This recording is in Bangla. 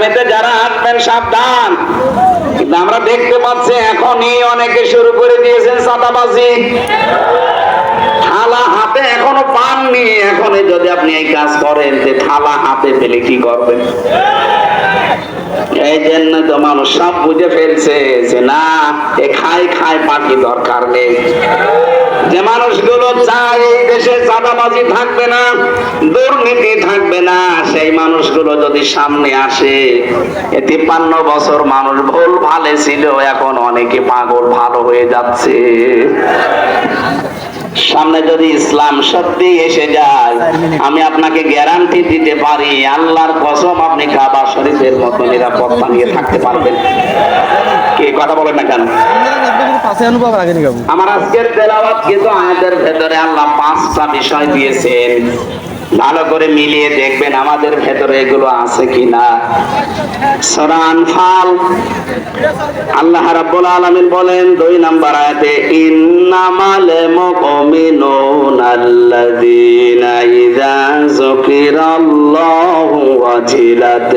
আগামীতে যারা আসবেন সাবধান। কিন্তু আমরা দেখতে পাচ্ছি, এখনই অনেকে শুরু করে দিয়েছেন সাদাবাজি থালা হাতে এখনও পাননি। এখনই যদি আপনি এই কাজ করেন, যে থালা হাতে পেলে কি করবেন এই জন্য তো মানুষ সব বুঝে ফেলছে যে না, এ খাই খাই পাখি দরকার নেই। যে মানুষগুলো চায় এই দেশে চাঁদাবাজি থাকবে না, দুর্নীতি থাকবে না, সেই মানুষগুলো যদি সামনে আসে, এ তিপ্পান্ন বছর মানুষ ভুল ভালে ছিল, এখন অনেকে পাগল ভালো হয়ে যাচ্ছে। সামনে যদি ইসলাম সত্যি এসে যায়, আমি আপনাকে গ্যারান্টি দিতে পারি, আল্লাহর কসম আপনি কাবা শরীফের মতো নিয়ে থাকতে পারবেন। কে? কথা বলেন না কেন? আমার আজকের তেলাওয়াত কিন্তু আয়াতের ভেতরে আল্লাহ পাঁচটা বিষয় দিয়েছেন। ভালো করে মিলিয়ে দেখবেন আমাদের ভেতরে এগুলো আছে কিনা। সরান ফাল আল্লাহ রাব্বুল আলামিন বলেন দুই নাম্বার আয়াতে ইন্নামাল মুমিনুনা আল্লাযীনা ইযা যুকিরাল্লাহু ওয়াজিলাত